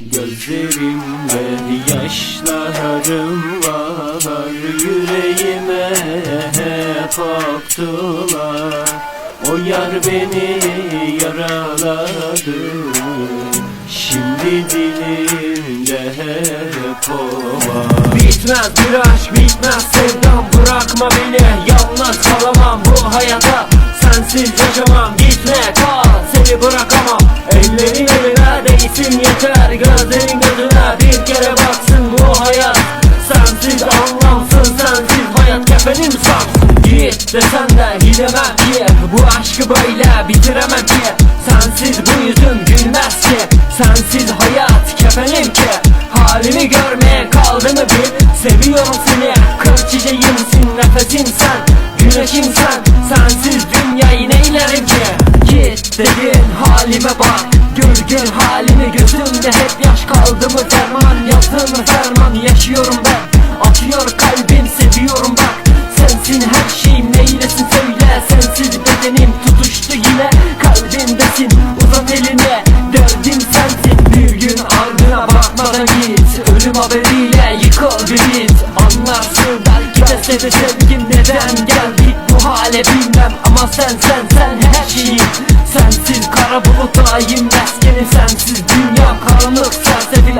Gözlerimde yaşlarım var Yüreğime hep aktılar. O yar beni yaraladı Şimdi dilimde hep o var. Bitmez bir aşk bitmez sevdam Bırakma beni yalnız kalamam bu hayata. Sensiz yaşamam gitme kal seni bırakamam. Ellerin sarsın Git desen de gidemem ki Bu aşkı böyle bitiremem ki Sensiz bu yüzüm gülmez ki. Sensiz hayat kefenim ki. Halimi görmeye kaldı mı bir Seviyorum seni. Kır çiçeğimsin nefesim sen. Güneşim sen. Sensiz dünyayı neylerim ki? Git dedin halime bak. Gölge halimi gözümde hep yaş kaldı mı? Ferman Yazdın mı? Ferman yaşıyorum ben tutuştu yine Kalbimdesin uzat elini Derdim sensin. Bir gün ardına bakmadan git. Ölüm haberiyle yıkıl bir bit Anlarsın belki de seni sevgim neden geldik bu hale bilmem Ama sen sen sen her şeyim Sensiz kara bulutayım meskenim sensiz. Dünya karanlık sersefil